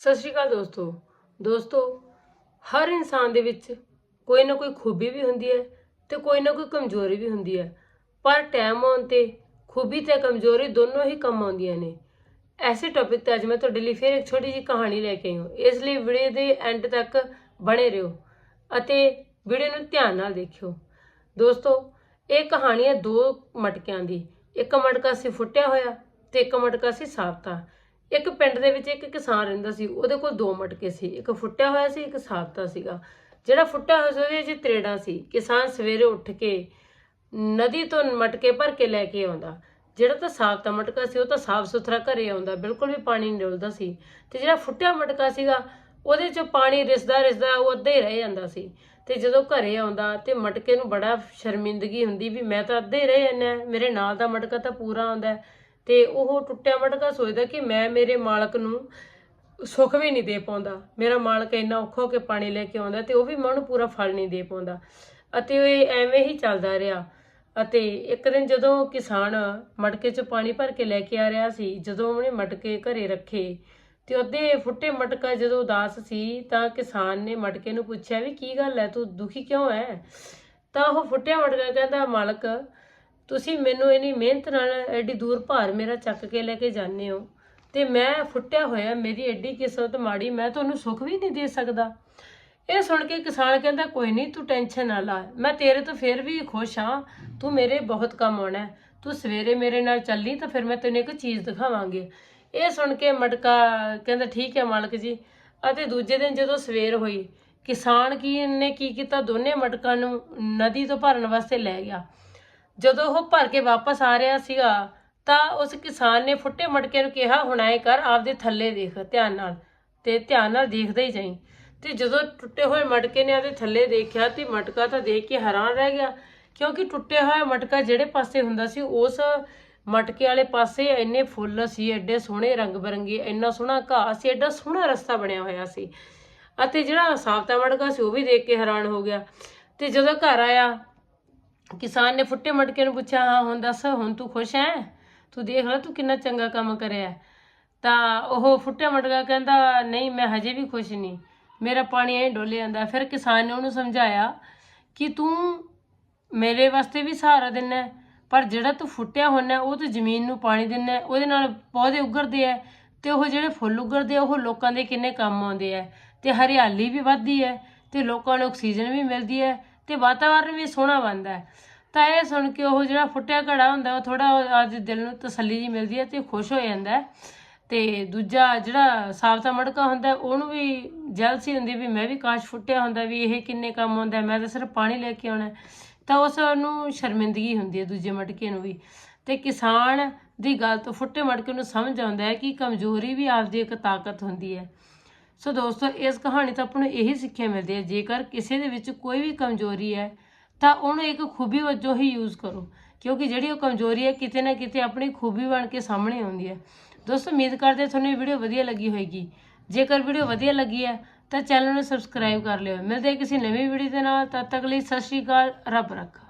ਸਤਿ ਸ਼੍ਰੀ ਅਕਾਲ ਦੋਸਤੋ। ਦੋਸਤੋ, ਹਰ ਇਨਸਾਨ ਦੇ ਵਿੱਚ ਕੋਈ ਨਾ ਕੋਈ ਖੂਬੀ ਵੀ ਹੁੰਦੀ ਹੈ ਤੇ ਕੋਈ ਨਾ ਕੋਈ ਕਮਜ਼ੋਰੀ ਵੀ ਹੁੰਦੀ ਹੈ। ਪਰ ਟਾਈਮ ਆਉਣ ਤੇ ਖੂਬੀ ਤੇ ਕਮਜ਼ੋਰੀ ਦੋਨੋਂ ਹੀ ਕੰਮ ਆਉਂਦੀਆਂ ਨੇ। ਐਸੇ ਟੌਪਿਕ ਤੇ ਅੱਜ ਮੈਂ ਤੁਹਾਡੇ ਲਈ ਫਿਰ ਇੱਕ ਛੋਟੀ ਜਿਹੀ ਕਹਾਣੀ ਲੈ ਕੇ ਆਈ ਹਾਂ। ਇਸ ਲਈ ਵੀਡੀਓ ਦੇ ਐਂਡ ਤੱਕ ਬਣੇ ਰਹੋ ਅਤੇ ਵੀਡੀਓ ਨੂੰ ਧਿਆਨ ਨਾਲ ਦੇਖਿਓ। ਦੋਸਤੋ, ਇਹ ਕਹਾਣੀ ਹੈ ਦੋ ਮਟਕਿਆਂ ਦੀ। ਇੱਕ ਮਟਕਾ ਸੀ ਫੁੱਟਿਆ ਹੋਇਆ ਤੇ ਇੱਕ ਮਟਕਾ ਸੀ ਸਾਬਤਾ। ਇੱਕ ਪਿੰਡ ਦੇ ਵਿੱਚ ਇੱਕ ਕਿਸਾਨ ਰਹਿੰਦਾ ਸੀ, ਉਹਦੇ ਕੋਲ ਦੋ ਮਟਕੇ ਸੀ, ਇੱਕ ਫੁੱਟਿਆ ਹੋਇਆ ਸੀ, ਇੱਕ ਸਾਬਤਾ ਸੀਗਾ। ਜਿਹੜਾ ਫੁੱਟਿਆ ਹੋਇਆ ਸੀ, ਉਹਦੇ 'ਚ ਤਰੇੜਾ ਸੀ। ਕਿਸਾਨ ਸਵੇਰੇ ਉੱਠ ਕੇ ਨਦੀ ਤੋਂ ਮਟਕੇ ਭਰ ਕੇ ਲੈ ਕੇ ਆਉਂਦਾ। ਜਿਹੜਾ ਤਾਂ ਸਾਬਤਾ ਮਟਕਾ ਸੀ, ਉਹ ਤਾਂ ਸਾਫ਼ ਸੁਥਰਾ ਘਰੇ ਆਉਂਦਾ, ਬਿਲਕੁਲ ਵੀ ਪਾਣੀ ਨਹੀਂ ਡੁੱਲਦਾ ਸੀ। ਤੇ ਜਿਹੜਾ ਫੁੱਟਿਆ ਮਟਕਾ ਸੀਗਾ, ਉਹਦੇ ਚ ਪਾਣੀ ਰਿਸਦਾ ਰਿਸਦਾ ਉਹ ਅੱਧਾ ਹੀ ਰਹਿ ਜਾਂਦਾ ਸੀ। ਤੇ ਜਦੋਂ ਘਰੇ ਆਉਂਦਾ ਤੇ ਮਟਕੇ ਨੂੰ ਬੜਾ ਸ਼ਰਮਿੰਦਗੀ ਹੁੰਦੀ ਵੀ ਮੈਂ ਤਾਂ ਅੱਧਾ ਹੀ ਰਹਿ ਜਾਂਦਾ, ਮੇਰੇ ਨਾਲ ਦਾ ਮਟਕਾ ਤਾਂ ਪੂਰਾ ਆਉਂਦਾ। ਤੇ ਉਹ ਟੁੱਟਿਆ ਮਟਕਾ ਸੋਚਦਾ ਕਿ ਮੈਂ ਮੇਰੇ ਮਾਲਕ ਨੂੰ ਸੁੱਖ ਵੀ ਨਹੀਂ ਦੇ ਪਾਉਂਦਾ। ਮੇਰਾ ਮਾਲਕ ਇੰਨਾ ਔਖਾ ਹੋ ਕੇ ਪਾਣੀ ਲੈ ਕੇ ਆਉਂਦਾ ਤੇ ਉਹ ਵੀ ਮੈਂ ਉਹਨੂੰ ਪੂਰਾ ਫਲ ਨਹੀਂ ਦੇ ਪਾਉਂਦਾ। ਅਤੇ ਇਹ ਐਵੇਂ ਹੀ ਚੱਲਦਾ ਰਿਹਾ। ਅਤੇ ਇੱਕ ਦਿਨ ਜਦੋਂ ਕਿਸਾਨ ਮਟਕੇ 'ਚ ਪਾਣੀ ਭਰ ਕੇ ਲੈ ਕੇ ਆ ਰਿਹਾ ਸੀ, ਜਦੋਂ ਉਹਨੇ ਮਟਕੇ ਘਰੇ ਰੱਖੇ ਤੇ ਉਹਦੇ ਫੁੱਟੇ ਮਟਕਾ ਜਦੋਂ ਉਦਾਸ ਸੀ ਤਾਂ ਕਿਸਾਨ ਨੇ ਮਟਕੇ ਨੂੰ ਪੁੱਛਿਆ ਵੀ ਕੀ ਗੱਲ ਹੈ ਤੂੰ ਦੁਖੀ ਕਿਉਂ ਹੈ ਤਾਂ ਉਹ ਫੁੱਟਿਆ ਮਟਕਾ ਕਹਿੰਦਾ, ਮਾਲਕ ਤੁਸੀਂ ਮੈਨੂੰ ਇੰਨੀ ਮਿਹਨਤ ਨਾਲ ਐਡੀ ਦੂਰ ਭਾਰ ਮੇਰਾ ਚੱਕ ਕੇ ਲੈ ਕੇ ਜਾਂਦੇ ਹੋ ਤੇ ਮੈਂ ਫੁੱਟਿਆ ਹੋਇਆ, ਮੇਰੀ ਐਡੀ ਕਿਸਮਤ ਮਾੜੀ, ਮੈਂ ਤੁਹਾਨੂੰ ਸੁੱਖ ਵੀ ਨਹੀਂ ਦੇ ਸਕਦਾ। ਇਹ ਸੁਣ ਕੇ ਕਿਸਾਨ ਕਹਿੰਦਾ, ਕੋਈ ਨਹੀਂ, ਤੂੰ ਟੈਨਸ਼ਨ ਨਾ ਲਾ। ਮੈਂ ਤੇਰੇ ਤੋਂ ਫਿਰ ਵੀ ਖੁਸ਼ ਹਾਂ। ਤੂੰ ਮੇਰੇ ਬਹੁਤ ਕੰਮ ਆਉਣਾ ਤੂੰ ਸਵੇਰੇ ਮੇਰੇ ਨਾਲ ਚੱਲੀ ਤਾਂ ਫਿਰ ਮੈਂ ਤੈਨੂੰ ਇੱਕ ਚੀਜ਼ ਦਿਖਾਵਾਂਗੀ। ਇਹ ਸੁਣ ਕੇ ਮਟਕਾ ਕਹਿੰਦਾ, ਠੀਕ ਹੈ ਮਾਲਕ ਜੀ। ਅਤੇ ਦੂਜੇ ਦਿਨ ਜਦੋਂ ਸਵੇਰ ਹੋਈ, ਕਿਸਾਨ ਕੀ ਨੇ ਕੀ ਕੀਤਾ? ਦੋਨੇ ਮਟਕਾਂ ਨੂੰ ਨਦੀ ਤੋਂ ਭਰਨ ਵਾਸਤੇ ਲੈ ਗਿਆ। ਜਦੋਂ ਉਹ ਭਰ ਕੇ ਵਾਪਸ ਆ ਰਿਹਾ ਸੀਗਾ, ਤਾਂ ਉਸ ਕਿਸਾਨ ਨੇ ਫੁੱਟੇ ਮਟਕੇ ਨੂੰ ਕਿਹਾ, ਹੁਣ ਐ ਕਰ, ਆਪਦੇ ਥੱਲੇ ਦੇਖ, ਧਿਆਨ ਨਾਲ ਤੇ ਧਿਆਨ ਨਾਲ ਦੇਖਦਾ ਹੀ ਜਾਈ। ਤੇ ਜਦੋਂ ਟੁੱਟੇ ਹੋਏ ਮਟਕੇ ਨੇ ਆਪਦੇ ਥੱਲੇ ਦੇਖਿਆ, ਤੇ ਮਟਕਾ ਤਾਂ ਦੇਖ ਕੇ ਹੈਰਾਨ ਰਹਿ ਗਿਆ, ਕਿਉਂਕਿ ਟੁੱਟਿਆ ਹੋਇਆ ਮਟਕਾ ਜਿਹੜੇ ਪਾਸੇ ਹੁੰਦਾ ਸੀ, ਉਸ ਮਟਕੇ ਵਾਲੇ ਪਾਸੇ ਇੰਨੇ ਫੁੱਲ ਸੀ, ਐਡੇ ਸੋਹਣੇ ਰੰਗ ਬਰੰਗੇ, ਇੰਨਾ ਸੋਹਣਾ ਘਾਹ ਸੀ, ਐਡਾ ਸੋਹਣਾ ਰਸਤਾ ਬਣਿਆ ਹੋਇਆ ਸੀ। ਅਤੇ ਜਿਹੜਾ ਸਾਫਤਾ ਮਟਕਾ ਸੀ, ਉਹ ਵੀ ਦੇਖ ਕੇ ਹੈਰਾਨ ਹੋ ਗਿਆ। ਤੇ ਜਦੋਂ ਘਰ ਆਇਆ ਕਿਸਾਨ ਨੇ ਫੁੱਟੇ ਮਟਕੇ ਨੂੰ ਪੁੱਛਿਆ, ਹਾਂ, ਹੁਣ ਦੱਸ, ਹੁਣ ਤੂੰ ਖੁਸ਼ ਹੈ ਤੂੰ ਦੇਖ ਲੈ, ਤੂੰ ਕਿੰਨਾ ਚੰਗਾ ਕੰਮ ਕਰਿਆ ਤਾਂ ਉਹ ਫੁੱਟੇ ਮਟਕਾ ਕਹਿੰਦਾ, ਨਹੀਂ, ਮੈਂ ਹਜੇ ਵੀ ਖੁਸ਼ ਨਹੀਂ। ਮੇਰਾ ਪਾਣੀ ਐਂ ਡੋਲੇ ਜਾਂਦਾ। ਫਿਰ ਕਿਸਾਨ ਨੇ ਉਹਨੂੰ ਸਮਝਾਇਆ ਕਿ ਤੂੰ ਮੇਰੇ ਵਾਸਤੇ ਵੀ ਸਹਾਰਾ ਦਿੰਦਾ ਪਰ ਜਿਹੜਾ ਤੂੰ ਫੁੱਟਿਆ ਹੁੰਦਾ ਉਹ ਤੂੰ ਜ਼ਮੀਨ ਨੂੰ ਪਾਣੀ ਦਿੰਦਾ ਉਹਦੇ ਨਾਲ ਪੌਦੇ ਉੱਗਰਦੇ ਆ ਤੇ ਉਹ ਜਿਹੜੇ ਫੁੱਲ ਉੱਗਰਦੇ ਆ, ਉਹ ਲੋਕਾਂ ਦੇ ਕਿੰਨੇ ਕੰਮ ਆਉਂਦੇ ਆ ਤੇ ਹਰਿਆਲੀ ਵੀ ਵੱਧਦੀ ਹੈ ਤੇ ਲੋਕਾਂ ਨੂੰ ਆਕਸੀਜਨ ਵੀ ਮਿਲਦੀ ਹੈ ਤੇ ਵਾਤਾਵਰਨ ਵੀ ਸੋਹਣਾ ਬਣਦਾ ਹੈ। ਤਾਂ ਇਹ ਸੁਣ ਕੇ ਉਹ ਜਿਹੜਾ ਫੁੱਟਿਆ ਘੜਾ ਹੁੰਦਾ, ਉਹ ਥੋੜਾ ਅੱਜ ਦਿਲ ਨੂੰ ਤਸੱਲੀ ਜੀ ਮਿਲਦੀ ਹੈ ਤੇ ਖੁਸ਼ ਹੋ ਜਾਂਦਾ ਹੈ। ਤੇ ਦੂਜਾ ਜਿਹੜਾ ਸਾਫਤਾ ਮੜਕਾ ਹੁੰਦਾ, ਉਹਨੂੰ ਵੀ ਜੈਲਸੀ ਹੁੰਦੀ ਵੀ ਮੈਂ ਵੀ ਕਾਸ਼ ਫੁੱਟਿਆ ਹੁੰਦਾ ਵੀ ਇਹ ਕਿੰਨੇ ਕੰਮ ਆਉਂਦਾ ਮੈਂ ਤਾਂ ਸਿਰਫ ਪਾਣੀ ਲੈ ਕੇ ਆਉਣਾ ਤਾਂ ਉਸ ਨੂੰ ਸ਼ਰਮਿੰਦਗੀ ਹੁੰਦੀ ਹੈ ਦੂਜੇ ਮਟਕੇ ਨੂੰ ਵੀ। ਤੇ ਕਿਸਾਨ ਦੀ ਗੱਲ ਤੋਂ ਫੁੱਟੇ ਮਟਕੇ ਨੂੰ ਸਮਝ ਆਉਂਦਾ ਹੈ ਕਿ ਕਮਜ਼ੋਰੀ ਵੀ ਆਪਦੀ ਇੱਕ ਤਾਕਤ ਹੁੰਦੀ ਹੈ। ਸੋ ਦੋਸਤੋ, ਇਸ ਕਹਾਣੀ ਤੋਂ ਆਪਾਂ ਨੂੰ ਇਹੀ ਸਿੱਖਿਆ ਮਿਲਦੀ ਹੈ, ਜੇਕਰ ਕਿਸੇ ਦੇ ਵਿੱਚ ਕੋਈ ਵੀ ਕਮਜ਼ੋਰੀ ਹੈ, ਤਾਂ ਉਹਨੂੰ ਇੱਕ ਖੂਬੀ ਵਜੋਂ ਹੀ ਯੂਜ਼ ਕਰੋ, ਕਿਉਂਕਿ ਜਿਹੜੀ ਉਹ ਕਮਜ਼ੋਰੀ ਹੈ, ਕਿਤੇ ਨਾ ਕਿਤੇ ਆਪਣੀ ਖੂਬੀ ਬਣ ਕੇ ਸਾਹਮਣੇ ਆਉਂਦੀ ਹੈ। ਦੋਸਤੋ, ਉਮੀਦ ਕਰਦੇ ਤੁਹਾਨੂੰ ਇਹ ਵੀਡੀਓ ਵਧੀਆ ਲੱਗੀ ਹੋਏਗੀ। ਜੇਕਰ ਵੀਡੀਓ ਵਧੀਆ ਲੱਗੀ ਹੈ, ਤਾਂ ਚੈਨਲ ਨੂੰ ਸਬਸਕ੍ਰਾਈਬ ਕਰ ਲਿਓ। ਮਿਲਦੇ ਕਿਸੇ ਨਵੀਂ ਵੀਡੀਓ ਦੇ ਨਾਲ, ਤਦ ਤੱਕ ਲਈ ਸਤਿ ਸ਼੍ਰੀ ਅਕਾਲ, ਰੱਬ ਰੱਖਾ।